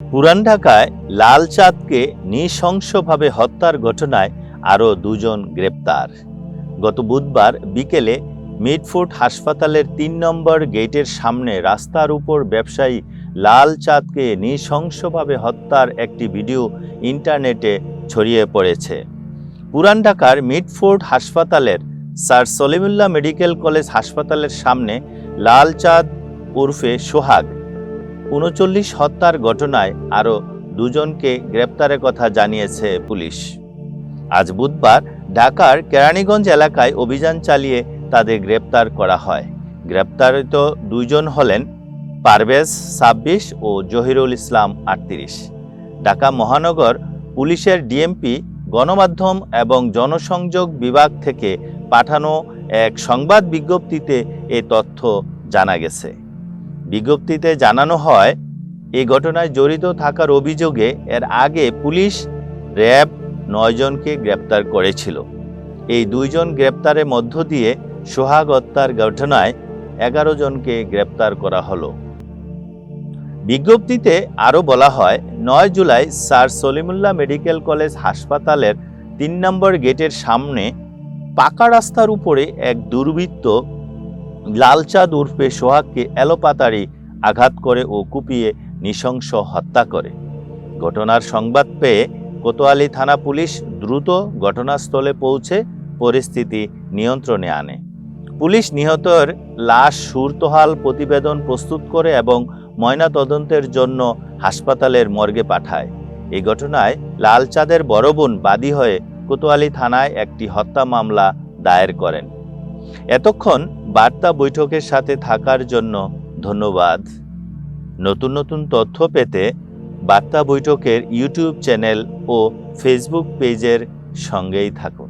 পুরান ঢাকায় লাল চাঁদকে নৃশংসভাবে হত্যার ঘটনায় আরও দুজন গ্রেপ্তার। গত বুধবার বিকেলে মিডফোর্ট হাসপাতালের তিন নম্বর গেটের সামনে রাস্তার উপর ব্যবসায়ী লাল চাঁদকে নৃশংসভাবে হত্যার একটি ভিডিও ইন্টারনেটে ছড়িয়ে পড়েছে। পুরান ঢাকার মিডফোর্ট হাসপাতালের স্যার সলিমুল্লাহ মেডিকেল কলেজ হাসপাতালের সামনে লাল চাঁদ উর্ফে সোহাগ উনচল্লিশ হত্যার ঘটনায় আরও দুজনকে গ্রেপ্তারের কথা জানিয়েছে পুলিশ। আজ বুধবার ঢাকার কেরানীগঞ্জ এলাকায় অভিযান চালিয়ে তাদের গ্রেপ্তার করা হয়। গ্রেপ্তারিত দুইজন হলেন পারভেজ ছাব্বিশ ও জহিরুল ইসলাম আটত্রিশ। ঢাকা মহানগর পুলিশের ডিএমপি, গণমাধ্যম এবং জনসংযোগ বিভাগ থেকে পাঠানো এক সংবাদ বিজ্ঞপ্তিতে এ তথ্য জানা গেছে। বিজ্ঞপ্তিতে জানানো হয় এই ঘটনায় জড়িত থাকার অভিযোগে এর আগে পুলিশ র্যাব নয়জনকে গ্রেপ্তার করেছিল। এই দুইজন গ্রেপ্তারের মধ্য দিয়ে সোহাগ হত্যার ঘটনায় এগারো জনকে গ্রেপ্তার করা হলো। বিজ্ঞপ্তিতে আরও বলা হয়, নয় July sir Salimullah Medical College হাসপাতালের তিন নম্বর গেটের সামনে পাকা রাস্তার উপরে এক দুর্বৃত্ত লালচাঁদ উর্ফে সোহাগকে এলোপাতাড়ি আঘাত করে ও কুপিয়ে নৃশংস হত্যা করে। ঘটনার সংবাদ পেয়ে কোতোয়ালি থানা পুলিশ দ্রুত ঘটনাস্থলে পৌঁছে পরিস্থিতি নিয়ন্ত্রণে আনে। পুলিশ নিহতের লাশ সুরতহাল প্রতিবেদন প্রস্তুত করে এবং ময়নাতদন্তের জন্য হাসপাতালের মর্গে পাঠায়। এই ঘটনায় লালচাঁদের বড় বোন বাদী হয়ে কোতোয়ালি থানায় একটি হত্যা মামলা দায়ের করেন। এতক্ষণ বার্তা বৈঠকের সাথে থাকার জন্য ধন্যবাদ। নতুন নতুন তথ্য পেতে বার্তা বৈঠকের ইউটিউব চ্যানেল ও ফেসবুক পেজের সঙ্গেই থাকুন।